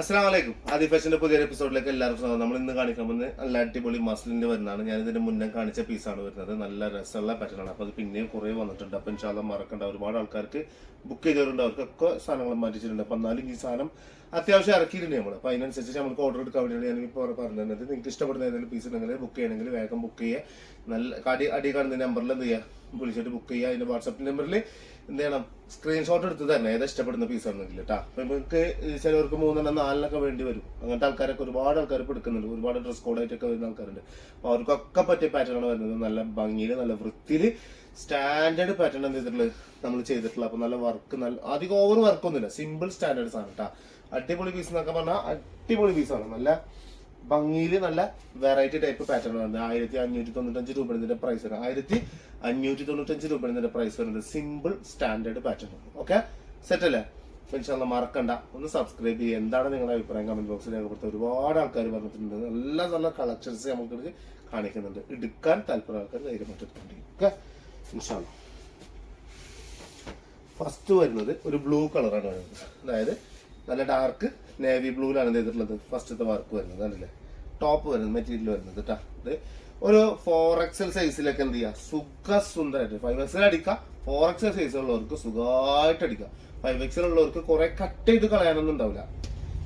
അസ്സാം വലൈക്കും ആദി ഫാഷന്റെ പുതിയൊരു എപ്പിസോഡിലേക്ക് എല്ലാവർക്കും സ്വാഗതം. നമ്മൾ ഇന്ന് കാണിക്കാൻ പോകുന്നത് നല്ല അടിപൊളി മസിലിന്റെ വരുന്നതാണ് ഞാൻ ഇതിന്റെ മുന്നേ കാണിച്ച പീസാണ് വരുന്നത്. നല്ല രസമുള്ള പാറ്റേൺ ആണ്. അപ്പൊ അത് പിന്നെയും കുറെ വന്നിട്ടുണ്ട്. അപ്പൊ ഇൻഷാല്ല മറക്കണ്ട. ഒരുപാട് ആൾക്കാർക്ക് ബുക്ക് ചെയ്തവരുണ്ട്. അവർക്കൊക്കെ സാധനങ്ങൾ മാറ്റിച്ചിട്ടുണ്ട് അപ്പൊ എന്നാലും ഈ സാധനം അത്യാവശ്യം ഇറക്കിയിട്ടുണ്ട് നമ്മൾ അപ്പൊ അതിനനുസരിച്ച് നമുക്ക് ഓർഡർ എടുക്കാൻ വേണ്ടിയാണ് ഞാൻ ഇപ്പോൾ പറഞ്ഞു തന്നത് നിങ്ങൾക്ക് ഇഷ്ടപ്പെടുന്ന ഏതെങ്കിലും പീസ് ഉണ്ടെങ്കിൽ ബുക്ക് ചെയ്യണമെങ്കിൽ വേഗം ബുക്ക് ചെയ്യുക. നല്ല അടി അടി കാണുന്ന നമ്പറിൽ എന്ത് ചെയ്യുക? വിളിച്ചിട്ട് ബുക്ക് ചെയ്യുക. അതിന്റെ വാട്സാപ്പ് നമ്പറിൽ എന്ത് ചെയ്യണം? സ്ക്രീൻഷോട്ട് എടുത്ത് തന്നെ ഏതാ ഇഷ്ടപ്പെടുന്ന പീസ് ആണെങ്കിൽ കേട്ടോ അപ്പൊ നമുക്ക് ചിലവർക്ക് മൂന്നെണ്ണം നാലിനൊക്കെ വേണ്ടി വരും. അങ്ങനത്തെ ആൾക്കാരൊക്കെ ഒരുപാട് ആൾക്കാർ ഇപ്പൊ എടുക്കുന്നുണ്ട്. ഒരുപാട് ഡ്രസ് കോഡായിട്ടൊക്കെ വരുന്ന ആൾക്കാരുണ്ട്. അപ്പൊ അവർക്കൊക്കെ പറ്റിയ പാറ്റേൺ ആണ് വരുന്നത്. നല്ല ഭംഗിയിൽ നല്ല വൃത്തിയിൽ സ്റ്റാൻഡേർഡ് പാറ്റേൺ എന്ത് ചെയ്തിട്ടുള്ളത് നമ്മൾ ചെയ്തിട്ടുള്ള അപ്പൊ നല്ല വർക്ക് നല്ല അധികം ഓവർ വർക്ക് ഒന്നുമില്ല. സിമ്പിൾ സ്റ്റാൻഡേർഡ്സ് ആണ് കേട്ടോ അടിപൊളി പീസ് എന്നൊക്കെ പറഞ്ഞാൽ അടിപൊളി പീസാണ് നല്ല ഭംഗിയിൽ നല്ല വെറൈറ്റി ടൈപ്പ് പാറ്റേൺ വരുന്നത്. ആയിരത്തി അഞ്ഞൂറ്റി തൊണ്ണൂറ്റഞ്ച് രൂപ ഇതിന്റെ പ്രൈസ് വരും. ആയിരത്തി അഞ്ഞൂറ്റി തൊണ്ണൂറ്റഞ്ച് രൂപ ഇതിന്റെ പ്രൈസ് വരുന്നത് simple standard pattern okay set അല്ലേ? ഇൻഷാല്ല മറക്കണ്ട. ഒന്ന് സബ്സ്ക്രൈബ് ചെയ്യുക എന്താണ് നിങ്ങളുടെ അഭിപ്രായം? കമന്റ് ബോക്സിൽ രേഖപ്പെടുത്തുക ഒരുപാട് ആൾക്കാർ പറഞ്ഞിട്ടുണ്ട്. നല്ല നല്ല കളക്ഷൻസ് നമുക്ക് കാണിക്കുന്നുണ്ട്. എടുക്കാൻ താല്പര്യം ആൾക്കാർ ധൈര്യമായിട്ട് ഓക്കെ ഇൻഷാല്ല ഫസ്റ്റ് വരുന്നത് ഒരു ബ്ലൂ കളറാണ് വരുന്നത്. അതായത് നല്ല ഡാർക്ക് നേവി ബ്ലൂവിലാണ് ചെയ്തിട്ടുള്ളത്? ഫസ്റ്റത്തെ വർക്ക് വരുന്നത് അല്ലേ ടോപ്പ് വരുന്നത് മെറ്റീരിയൽ വരുന്നത് കേട്ടോ ഇത് ഒരു ഫോർ എക്സൽ സൈസിലൊക്കെ എന്ത് ചെയ്യുക സുഖ സുന്ദരമായിട്ട് ഫൈവ് എക്സൽ അടിക്കാം ഫോർ എക്സൽ സൈസ് ഉള്ളവർക്ക് സുഖമായിട്ട് അടിക്കാം ഫൈവ് എക്സൽ ഉള്ളവർക്ക് കുറെ കട്ട് ചെയ്ത് കളയാനൊന്നും ഉണ്ടാവില്ല.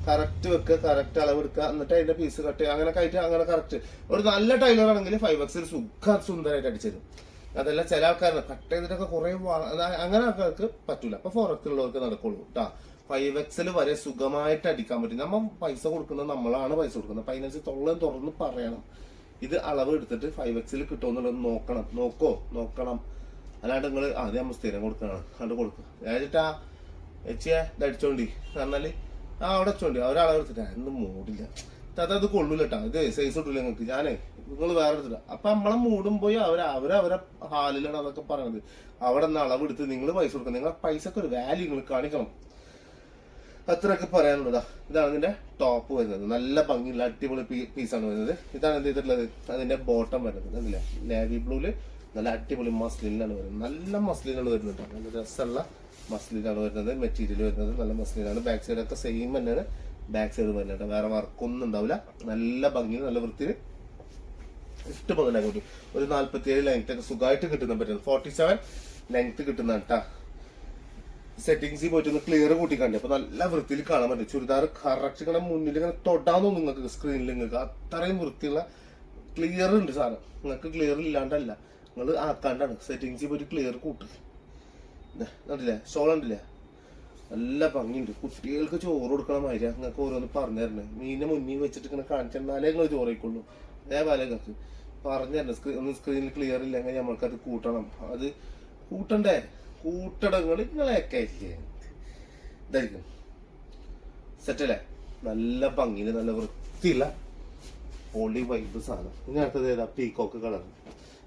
കറക്റ്റ് വെക്കുക കറക്റ്റ് അളവ് എടുക്കുക. എന്നിട്ട് അതിന്റെ പീസ് കട്ട് ചെയ്യുക. അങ്ങനെ ആയിട്ട് അങ്ങനെ കറക്റ്റ് ഒരു നല്ല ടൈലർ ആണെങ്കിൽ ഫൈവ് എക്സൽ സുഖ സുന്ദരമായിട്ട് അടിച്ചിരും അതല്ല ചില ആൾക്കാർ കട്ട് ചെയ്തിട്ടൊക്കെ കുറെ അങ്ങനെ ആൾക്കാർക്ക് പറ്റൂല. അപ്പൊ ഫോർ ഉള്ളവർക്ക് നടക്കുള്ളൂ കേട്ടാ ഫൈവ് എക്സിൽ വരെ സുഖമായിട്ട് അടിക്കാൻ പറ്റും. നമ്മൾ പൈസ കൊടുക്കുന്നത് നമ്മളാണ് പൈസ കൊടുക്കുന്നത്. അപ്പൊ തൊള്ളം തുറന്ന് പറയണം. ഇത് അളവ് എടുത്തിട്ട് ഫൈവ് എക്സിൽ കിട്ടുമെന്നുള്ളത് നോക്കണം. നോക്കോ? നോക്കണം. അല്ലാണ്ട് നിങ്ങൾ അത് നമ്മൾ സ്ഥിരം കൊടുക്കണം. അത് കൊടുക്കുക ആ എച്ചിയെ ഇത് അടിച്ചോണ്ടി. പറഞ്ഞാൽ ആ അവിടെ അടിച്ചോണ്ടി. അവരളവ് എടുത്തിട്ട് ഇന്ന് മൂടില്ല. താത്ത അത് കൊള്ളൂല കേട്ടാ ഇത് സൈസ് കിട്ടൂല നിങ്ങൾക്ക് ഞാനേ നിങ്ങൾ വേറെ എടുത്തില്ല അപ്പൊ നമ്മളെ മൂടും പോയി അവർ അവരവരെ ഹാലിലാണ് അതൊക്കെ പറയണത്. അവിടെ നിന്ന് അളവെടുത്ത് നിങ്ങൾ പൈസ കൊടുക്കണം. നിങ്ങളെ പൈസക്ക് ഒരു വാല്യൂ നിങ്ങൾ കാണിക്കണം. അത്രയൊക്കെ പറയാനുള്ളതാ. ഇതാണ് ഇതിന്റെ ടോപ്പ് വരുന്നത്. നല്ല ഭംഗിയുള്ള അടിപൊളി പീസാണ് വരുന്നത്. ഇതാണ് എന്ത് ചെയ്തിട്ടുള്ളത്? അതിന്റെ ബോട്ടം വരുന്നത്. അല്ലേ നേവി ബ്ലൂൽ നല്ല അടിപൊളി മസ്ലിനാണ് വരുന്നത്. നല്ല മസ്ലിനാണ് വരുന്നത്. നല്ല രസമുള്ള മസ്ലിനാണ് വരുന്നത്. മെറ്റീരിയൽ വരുന്നത്. നല്ല മസ്ലിനാണ് ബാക്ക് സൈഡ് ഒക്കെ സെയിം തന്നെയാണ്. ബാക്ക് സൈഡ് വരുന്നത് വേറെ വർക്കൊന്നും ഉണ്ടാവില്ല. നല്ല ഭംഗിയിൽ നല്ല വൃത്തിയിൽ ഇഷ്ടപ്പെടുന്ന അങ്ങോട്ട് ഒരു നാല്പത്തി ഏഴ് ലെങ്ത് ഒക്കെ സുഖമായിട്ട് കിട്ടുന്ന പറ്റുന്നത് ഫോർട്ടി സെവൻ ലെങ്ത് കിട്ടുന്ന കേട്ടാ. സെറ്റിങ്സിൽ പോയിട്ട് ഒന്ന് ക്ലിയർ കൂട്ടി കണ്ടു അപ്പൊ നല്ല വൃത്തിയിൽ കാണാൻ പറ്റും. ചുരിദാർ കറക്റ്റ് ഇങ്ങനെ മുന്നിൽ ഇങ്ങനെ തൊടാന്നോ നിങ്ങൾക്ക് സ്ക്രീനിൽ നിങ്ങൾക്ക് അത്രയും വൃത്തിയുള്ള ക്ലിയർ ഉണ്ട് സാധനം. നിങ്ങൾക്ക് ക്ലിയർ ഇല്ലാണ്ടല്ല. നിങ്ങൾ ആക്കാണ്ടാണ്. സെറ്റിങ്സിൽ പോയിട്ട് ക്ലിയർ കൂട്ടുക കണ്ടില്ലേ? ഷോൾ ഉണ്ടില്ലേ നല്ല ഭംഗിയുണ്ട്. കുട്ടികൾക്ക് ചോറ് കൊടുക്കണ മാതിരി. നിങ്ങൾക്ക് ഓരോന്ന് പറഞ്ഞു തരണേ മീനിനെ മുന്നിൽ വെച്ചിട്ട് ഇങ്ങനെ കാണിച്ചെന്നാലേ നിങ്ങൾ ചോറ് അതേപോലെ നിങ്ങൾക്ക്. പറഞ്ഞു തരണം സ്ക്രീ ഒന്ന് സ്ക്രീനിൽ ക്ലിയർ ഇല്ലെങ്കിൽ നമ്മൾക്കത് കൂട്ടണം. അത് കൂട്ടണ്ടേ? കൂട്ടടങ്ങൾ നിങ്ങളെയൊക്കെ ഇല്ലേ ഇതായിരിക്കും. സെറ്റല്ലേ നല്ല ഭംഗിയിൽ നല്ല വൃത്തിയില്ല പൊളി വൈബ് സാധനം. ഇനി അടുത്തത് ഏതാ? പീക്കോക്ക് കളർ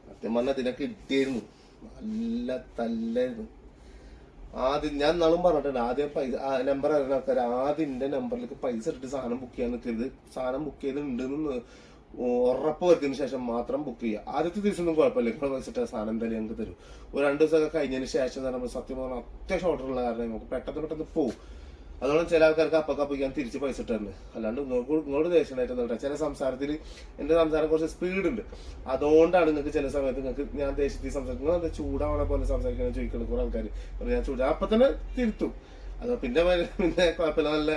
സത്യം പറഞ്ഞാൽ ഇതിനൊക്കെ ഇട്ടിരുന്നു നല്ല തല്ലായിരുന്നു. ആദ്യം ഞാൻ നാളും പറഞ്ഞിട്ടുണ്ട് ആദ്യം പൈസ നമ്പർ അറിയുന്ന ആൾക്കാർ ആദ്യം എന്റെ നമ്പറിലേക്ക് പൈസ ഇട്ടിട്ട് സാധനം ബുക്ക് ചെയ്യാൻ നിൽക്കരുത് സാധനം ബുക്ക് ചെയ്തിട്ടുണ്ടെന്ന് ഉറപ്പ് വരുത്തിയതിനു ശേഷം മാത്രം ബുക്ക് ചെയ്യുക. ആദ്യത്തെ ദിവസം ഒന്നും കുഴപ്പമില്ല നിങ്ങൾ ഇട്ട സാധനം എന്തായാലും ഞങ്ങൾക്ക് തരും. ഒരു രണ്ട് ദിവസമൊക്കെ കഴിഞ്ഞതിന് ശേഷം നമ്മൾ സത്യം പറഞ്ഞാൽ അത്യാവശ്യം ഓർഡർ ഉള്ള കാരണം പെട്ടെന്ന് പെട്ടെന്ന് പോകും അതുകൊണ്ട് ചില ആൾക്കാർക്ക് അപ്പൊക്കെ ഞാൻ തിരിച്ച് പൈസ ഇട്ടുണ്ട് അല്ലാണ്ട് നിങ്ങൾക്ക് നിങ്ങളോട് ദേഷ്യമായിട്ടൊന്നും ചില സംസാരത്തിൽ എന്റെ സംസാരം കുറച്ച് സ്പീഡ് ഉണ്ട്. അതുകൊണ്ടാണ് നിങ്ങൾക്ക് ചില സമയത്ത് നിങ്ങൾക്ക് ഞാൻ ദേഷ്യത്തിൽ സംസാരിക്കുന്നത് എന്താ ചൂടാവണ പോലെ സംസാരിക്കണം ചോദിക്കണം കുറെ ആൾക്കാർ ഞാൻ ചൂടാ അപ്പൊ തന്നെ തിരുത്തും. അത് പിന്നെ പിന്നെ കുഴപ്പമില്ല. നല്ല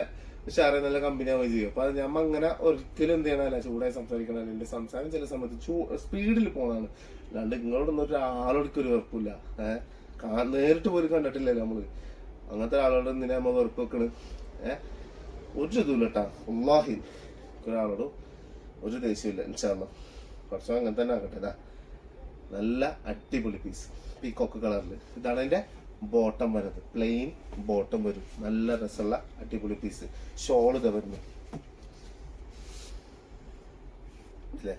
ഉഷാറെ നല്ല കമ്പനിയാവുകയും ചെയ്യും. അപ്പൊ അത് ഞമ്മ അങ്ങനെ ഒരിക്കലും എന്ത് ചെയ്യണല്ല ചൂടായി സംസാരിക്കണമല്ല എന്റെ സംസാരം ചില സമയത്ത് ചൂ സ്പീഡിൽ പോണാണ് അല്ലാണ്ട് നിങ്ങളോടൊന്നും ഒരാളോടൊക്കെ ഒരു വെറുപ്പില്ല ഏഹ്? നേരിട്ട് പോലും കണ്ടിട്ടില്ലല്ലോ നമ്മൾ. അങ്ങനത്തെ ഒരാളോട് എന്തിനാ നമ്മൾ വെറുപ്പ് വെക്കണ് ഏഹ് ഒരു ഇതുമില്ല കേട്ടാ ഉള്ളാഹി ഒരാളോട് ഒരു ദേഷ്യമില്ല ഇൻഷാല്ല കുറച്ച് അങ്ങനെ തന്നെ ആകട്ടെ ഇതാ നല്ല അടിപൊളി പീസ് പീക്കോക്ക് കളറിൽ ഇതാണ് അതിന്റെ ബോട്ടം വരുന്നത്. പ്ലെയിൻ ബോട്ടം വരും. നല്ല രസമുള്ള അടിപൊളി പീസ് ഷോൾ ഇതാ വരുന്നു ഇല്ലേ?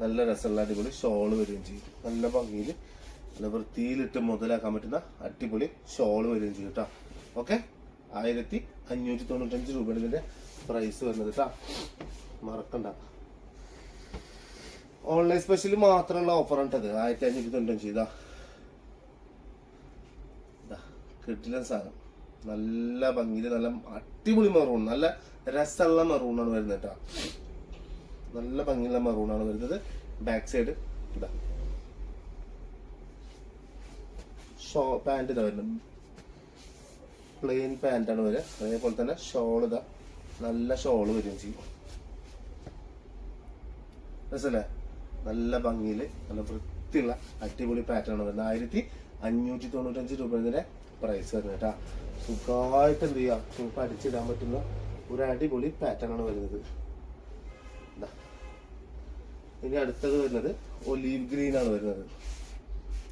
നല്ല രസമുള്ള അടിപൊളി ഷോൾ വരികയും ചെയ്യും. നല്ല ഭംഗിയിൽ നല്ല വൃത്തിയിലിട്ട് മുതലാക്കാൻ പറ്റുന്ന അടിപൊളി ഷോൾ വരികയും ചെയ്യും കേട്ടോ ഓക്കെ ആയിരത്തി അഞ്ഞൂറ്റി തൊണ്ണൂറ്റഞ്ച് രൂപയാണ് ഇതിന്റെ പ്രൈസ് വരുന്നത് കേട്ടോ മറക്കണ്ട. ഓൺലൈൻ സ്പെഷ്യൽ മാത്രമുള്ള ഓഫർ ഉണ്ടത് ആയിരത്തി അഞ്ഞൂറ്റി തൊണ്ണൂറ്റഞ്ച് ഇതാ. കിട്ടില്ല സാധനം. നല്ല ഭംഗിയിൽ നല്ല അടിപൊളി മെറൂൺ നല്ല രസമുള്ള മെറൂണാണ് വരുന്നത് കേട്ടോ നല്ല ഭംഗിയുള്ള മെറൂണാണ് വരുന്നത്. ബാക്ക് സൈഡ് ഇതാ. ഷോ പാന്റ് ഇതാ വരുന്നത്. പ്ലെയിൻ പാന്റാണ് വരിക. അതേപോലെ തന്നെ ഷോൾ ഇതാ. നല്ല ഷോൾ വരികയും ചെയ്യും. രസല്ലേ നല്ല ഭംഗിയിൽ നല്ല വൃത്തിയുള്ള അടിപൊളി പാറ്റേൺ വരുന്നത്. ആയിരത്തി അഞ്ഞൂറ്റി തൊണ്ണൂറ്റഞ്ച് രൂപ ഇതിന്റെ പ്രൈസ് വരുന്നത് കേട്ടാ. സുഖമായിട്ട് എന്ത് ചെയ്യാം? നിങ്ങൾക്ക് അടിച്ചിടാൻ പറ്റുന്ന ഒരു അടിപൊളി പാറ്റേൺ ആണ് വരുന്നത്. ഇനി അടുത്തത് വരുന്നത് ഒലീവ് ഗ്രീൻ ആണ് വരുന്നത്.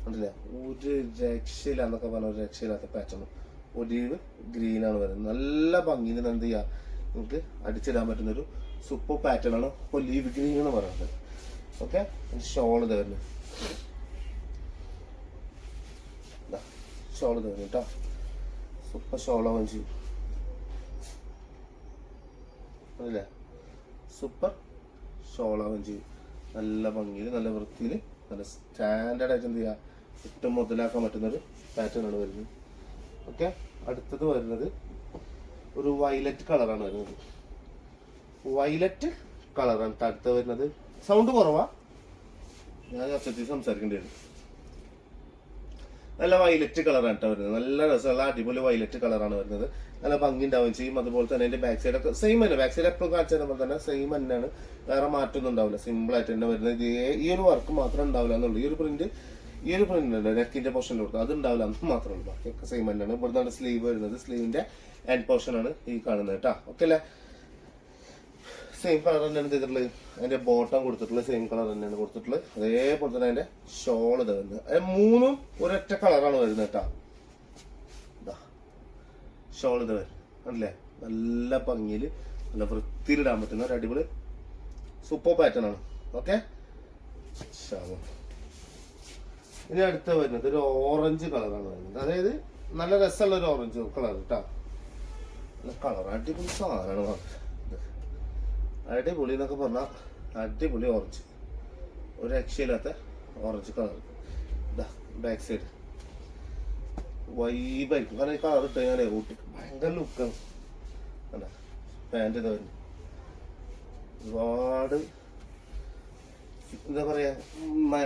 കണ്ടില്ലേ? ഒരു രക്ഷയില്ല എന്നൊക്കെ പറഞ്ഞ ഒരു രക്ഷയില്ലാത്ത പാറ്റേൺ ഒലീവ് ഗ്രീൻ ആണ് വരുന്നത്. നല്ല ഭംഗിയിൽ എന്ത് ചെയ്യുക നിങ്ങൾക്ക് അടിച്ചിടാൻ പറ്റുന്ന ഒരു സൂപ്പർ പാറ്റേൺ ആണ് ഒലീവ് ഗ്രീൻ എന്ന് പറയുന്നത്. ഓക്കെ ഷോൾ ഇത് വരുന്നത്. ഷോൾ ഇത് വരുന്നു കേട്ടോ സൂപ്പർ ഷോളാവും ചെയ്യും. സൂപ്പർ സൂപ്പർ ഷോളാവും ചെയ്യും. നല്ല ഭംഗിയിൽ നല്ല വൃത്തിയിൽ നല്ല സ്റ്റാൻഡേർഡ് ആയിട്ട് എന്ത് ചെയ്യുക ഇട്ട് മുതലാക്കാൻ പറ്റുന്ന ഒരു പാറ്റേൺ ആണ് വരുന്നത്. ഓക്കെ അടുത്തത് വരുന്നത് ഒരു വയലറ്റ് കളറാണ് വരുന്നത്. വയലറ്റ് കളറാണ് അടുത്ത് വരുന്നത് സൗണ്ട് കുറവാ. ഞാൻ ഒച്ചത്തിൽ സംസാരിക്കേണ്ടി വരും. നല്ല വയലറ്റ് കളറാണ് കേട്ടോ വരുന്നത്. നല്ല രസമുള്ള അടിപൊളി വയലറ്റ് കളറാണ് വരുന്നത്. നല്ല ഭംഗി ഉണ്ടാവുകയും ചെയ്യും. അതുപോലെ തന്നെ അതിന്റെ ബാക്ക് സൈഡ് ഒക്കെ സെയിം തന്നെ. ബാക്ക് സൈഡ് എപ്പോഴും കാണിച്ചു തരുമ്പോൾ തന്നെ സെയിം തന്നെയാണ്. വേറെ മാറ്റമൊന്നും ഉണ്ടാവില്ല. സിമ്പിൾ ആയിട്ട് തന്നെ വരുന്നത്. ഈ ഒരു വർക്ക് മാത്രം ഉണ്ടാവില്ല എന്നുള്ളൂ. ഈ ഒരു പ്രിന്റ് ഈ ഒരു പ്രിന്റ് ഉണ്ട് നെക്കിന്റെ പോർഷൻ കൊടുത്തു അത് ഉണ്ടാവില്ല അന്ന് മാത്രമേ ഉള്ളൂ. ബാക്കിയൊക്കെ സെയിം തന്നെയാണ്. ഇവിടുന്നാണ് സ്ലീവ് വരുന്നത്. സ്ലീവിന്റെ എൻഡ് ആണ് ഈ കാണുന്നത് കേട്ടോ. ഓക്കെ അല്ലേ? സെയിം കളർ തന്നെയാണ് ചെയ്തിട്ടുള്ളത്. അതിന്റെ ബോട്ടം കൊടുത്തിട്ടുള്ളത് സെയിം കളർ തന്നെയാണ് കൊടുത്തിട്ടുള്ളത്. അതേപോലെ തന്നെ അതിന്റെ ഷോൾ ഇത് വരുന്നത്. മൂന്നും ഒരൊറ്റ കളറാണ് വരുന്നത് കേട്ടോ. ഷോൾ ഇത് വരും നല്ല ഭംഗിയിൽ നല്ല വൃത്തിയിലിടാൻ പറ്റുന്ന ഒരു അടിപൊളി സൂപ്പർ പാറ്റേൺ ആണ്. ഓക്കെ ഇനി അടുത്ത വരുന്നത് ഒരു ഓറഞ്ച് കളറാണ് വരുന്നത്. അതായത് നല്ല രസമുള്ള ഒരു ഓറഞ്ച് കളർ കേട്ടോ കളർ അടിപൊളി സാധനമാണ് അടിപൊളി എന്നൊക്കെ പറഞ്ഞാൽ അടിപൊളി ഓറഞ്ച് ഒരു രക്ഷയില്ലാത്ത ഓറഞ്ച് കളർ ഇതാ ബാക്ക് സൈഡ് വൈബായിരിക്കും കാരണം ഈ കളർ ഇട്ട് കഴിഞ്ഞാൽ ഊട്ടി. ഭയങ്കര ലുക്കാണ് അല്ല പാന്റ് ഇതാ വരുന്നു ഒരുപാട് എന്താ പറയാ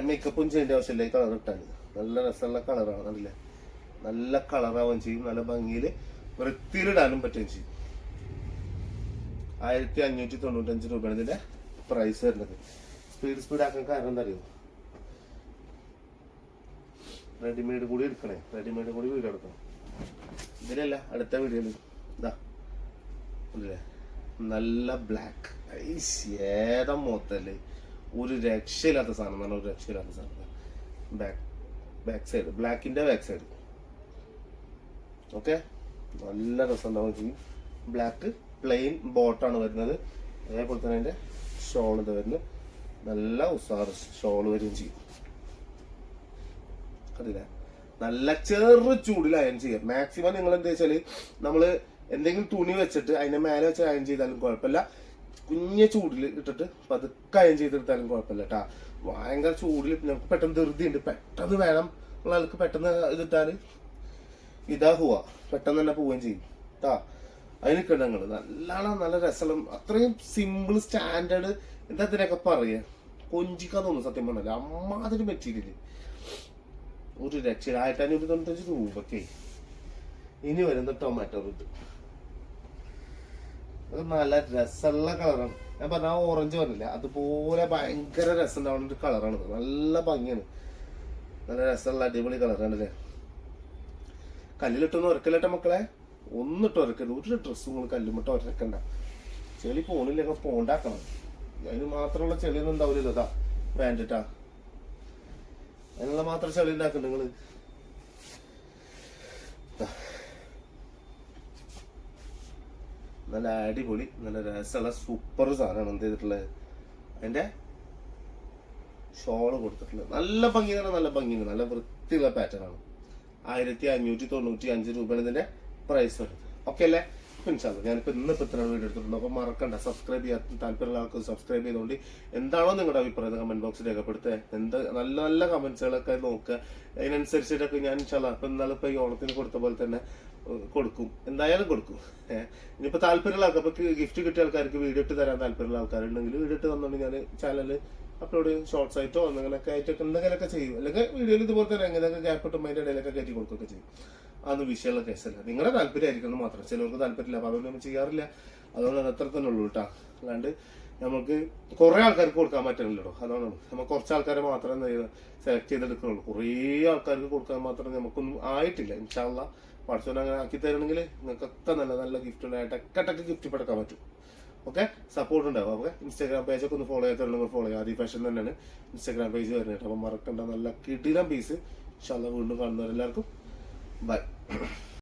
മേക്കപ്പും ചെയ്യേണ്ട ആവശ്യമില്ല. ഈ കളർ ഇട്ടാൽ നല്ല രസമുള്ള കളറാണ് കണ്ടില്ലേ? നല്ല കളറാവുകയും ചെയ്യും. നല്ല ഭംഗിയിൽ വൃത്തിയിലിടാനും പറ്റുകയും ചെയ്യും. ആയിരത്തി അഞ്ഞൂറ്റി തൊണ്ണൂറ്റഞ്ച് രൂപയാണ് ഇതിന്റെ പ്രൈസ് വരുന്നത്. സ്പീഡ് സ്പീഡ് ആക്കാൻ കാരണം എന്താ അറിയോ? റെഡിമെയ്ഡ് കൂടി എടുക്കണേ. റെഡിമെയ്ഡ് കൂടി വീഡിയോ എടുക്കണം. ഇതിലല്ല അടുത്ത വീഡിയോയിൽ ഇതാ. അല്ലേ നല്ല ബ്ലാക്ക് ഏതാ മൊത്തല്ലേ ഒരു രക്ഷയില്ലാത്ത സാധനം നല്ല ഒരു രക്ഷയില്ലാത്ത സാധനം. ബാക്ക് ബാക്ക് സൈഡ് ബ്ലാക്കിന്റെ ബാക്ക് സൈഡ് ഓക്കെ നല്ല രസം ഉണ്ടാവും ചെയ്യും ബ്ലാക്ക് പ്ലെയിൻ ബോട്ടാണ് വരുന്നത്. അതേപോലെ തന്നെ അതിന്റെ ഷോൾ ഇത് വരുന്നത് നല്ല ഉസാർ ഷോൾ വരികയും ചെയ്യും. കണ്ടില്ലേ? നല്ല ചെറു ചൂടിൽ അയൺ ചെയ്യാം. മാക്സിമം നിങ്ങൾ എന്താ വെച്ചാൽ നമ്മൾ എന്തെങ്കിലും തുണി വെച്ചിട്ട് അതിന്റെ മേലെ വെച്ച് അയൺ ചെയ്താലും കുഴപ്പമില്ല. കുഞ്ഞ ചൂടിൽ ഇട്ടിട്ട് പതുക്കെ അയം ചെയ്തെടുത്താലും കുഴപ്പമില്ല കേട്ടാ ഭയങ്കര ചൂടിൽ നമുക്ക് പെട്ടെന്ന് ധൃതി ഉണ്ട് പെട്ടെന്ന് വേണം ഉള്ള ആൾക്ക് പെട്ടെന്ന് ഇതിട്ടാൽ ഇതാ പോവാ പെട്ടെന്ന് തന്നെ പോവുകയും ചെയ്യും. കേട്ടാ അതിന് കിടങ്ങൾ നല്ലോണം നല്ല രസം അത്രയും സിമ്പിൾ സ്റ്റാൻഡേർഡ് എന്താ ഇതിനൊക്കെ പറയുക കൊഞ്ചിക്കാൻ തോന്നുന്നു സത്യം പറഞ്ഞാൽ അമ്മാതിരി മെറ്റീരിയൽ ഒരു രക്ഷ ആയിരത്തി അഞ്ഞൂറ്റി തൊണ്ണൂറ്റഞ്ച് രൂപക്കേ ഇനി വരുന്ന ടൊമാറ്റോ റൂട്ട് അത് നല്ല രസമുള്ള കളറാണ്. ഞാൻ പറഞ്ഞ ഓറഞ്ച് പറഞ്ഞില്ല അതുപോലെ ഭയങ്കര രസം ഉണ്ടാവുന്ന ഒരു കളറാണ് നല്ല ഭംഗിയാണ്. നല്ല രസമുള്ള അടിപൊളി കളറാണ് അല്ലേ കല്ലിലിട്ടൊന്നും ഉരക്കലിട്ട മക്കളെ? ഒന്നിട്ട് ഉരക്കല്ല ഒരു ഡ്രസ്സും നിങ്ങൾ കല്ലുമിട്ട് ഉരക്കണ്ട. ചെളി പോണില്ലെങ്കിൽ പോണ്ടാക്കണം. അതിന് മാത്രമുള്ള ചെളിയൊന്നും ഉണ്ടാവില്ലല്ലോ ഇതാ. പാന്റിട്ടാ അതിനുള്ള മാത്രം ചെളി ഉണ്ടാക്കണ്ട നിങ്ങൾ. നല്ല അടിപൊളി നല്ല രസമുള്ള സൂപ്പർ സാധനമാണ് എന്ത് ചെയ്തിട്ടുള്ളത് അതിന്റെ ഷോൾ കൊടുത്തിട്ടുള്ളത്. നല്ല ഭംഗി തന്നെ നല്ല ഭംഗിയുണ്ട് നല്ല വൃത്തിയുള്ള പാറ്റേൺ ആണ്. ആയിരത്തി അഞ്ഞൂറ്റി തൊണ്ണൂറ്റി അഞ്ച് രൂപയാണ് ഇതിന്റെ പ്രൈസ് വരുന്നത് ഓക്കെ അല്ലേ? ഇൻഷാല്ല ഞാനിപ്പോ ഇന്ന് ഇപ്പൊ ഇത്ര വീഡിയോ എടുത്തിട്ടുണ്ട്. അപ്പൊ മറക്കണ്ട സബ്സ്ക്രൈബ് ചെയ്യാൻ താല്പര്യമുള്ള ആൾക്ക് സബ്സ്ക്രൈബ് ചെയ്തുകൊണ്ട് എന്താണോ നിങ്ങളുടെ അഭിപ്രായം കമന്റ് ബോക്സിൽ രേഖപ്പെടുത്തുക. എന്ത് നല്ല നല്ല കമന്റ്സുകളൊക്കെ നോക്കുക. അതിനനുസരിച്ചിട്ടൊക്കെ ഞാൻ ഇൻഷാല്ല ഇപ്പൊ ഇന്നാളെ ഇപ്പൊ ഈ ഓണത്തിന് കൊടുത്ത പോലെ തന്നെ കൊടുക്കും. എന്തായാലും കൊടുക്കും. ഇനിയിപ്പോൾ ഇനിയിപ്പോ താല്പര്യമുള്ള ആൾക്കാർ ഇപ്പൊ ഗിഫ്റ്റ് കിട്ടിയ ആൾക്കാർക്ക് വീഡിയോ ഇട്ട് തരാൻ താല്പര്യമുള്ള ആൾക്കാരുണ്ടെങ്കിൽ വീഡിയോ ഇട്ട് തന്നുകൊണ്ട് ഞാൻ ചാനൽ അപ്ലോഡ് ഷോർട്സ് ആയിട്ടോ അങ്ങനെയൊക്കെ ആയിട്ടൊക്കെ എന്തെങ്കിലുമൊക്കെ ചെയ്യും. അല്ലെങ്കിൽ വീഡിയോയിൽ ഇതുപോലെ തന്നെ എങ്ങനെയൊക്കെ ഗ്യാപ്പ് ഇട്ടും അതിന്റെ ഇടയിലൊക്കെ കയറ്റി കൊടുക്കുകയൊക്കെ ചെയ്യും. അതൊന്നും വിഷയമുള്ള കേസല്ല നിങ്ങളുടെ താല്പര്യമായിരിക്കണം മാത്രം. ചിലർക്ക് താല്പര്യമില്ല. അപ്പൊ അതൊന്നും ചെയ്യാറില്ല. അതുകൊണ്ട് അത് അത്ര തന്നെ ഉള്ളൂ കേട്ടോ. അല്ലാണ്ട് നമുക്ക് കുറേ ആൾക്കാർക്ക് കൊടുക്കാൻ പറ്റുന്നില്ലല്ലോ അതാണ് നമ്മൾ കുറച്ച് ആൾക്കാരെ മാത്രമേ സെലക്ട് ചെയ്തെടുക്കുന്നുള്ളൂ കുറേ ആൾക്കാർക്ക് കൊടുക്കാൻ മാത്രം നമുക്കൊന്നും ആയിട്ടില്ല. ഇൻഷാല്ല വാട്സപ്പിൽ അങ്ങനെ ആക്കി തരണമെങ്കിൽ നിങ്ങൾക്കൊക്കെ നല്ല നല്ല ഗിഫ്റ്റ് ഉണ്ടായിട്ട് ടക്ക് ഗിഫ്റ്റ് എടുക്കാൻ പറ്റും. ഓക്കെ? സപ്പോർട്ട് ഉണ്ടാവും ഓക്കെ? ഇൻസ്റ്റാഗ്രാം പേജൊക്കെ ഒന്ന് ഫോളോ ചെയ്തിട്ടുണ്ടെങ്കിൽ ഫോളോ ചെയ്യുക ആദ്യ ഫാഷൻ തന്നെയാണ് ഇൻസ്റ്റാഗ്രാം പേജ് വരുന്നത്. അപ്പം മറക്കണ്ട. നല്ല കിടിലം പീസ് ഇൻഷാല്ല വീണ്ടും കാണുന്നവരെല്ലാവർക്കും. ബൈ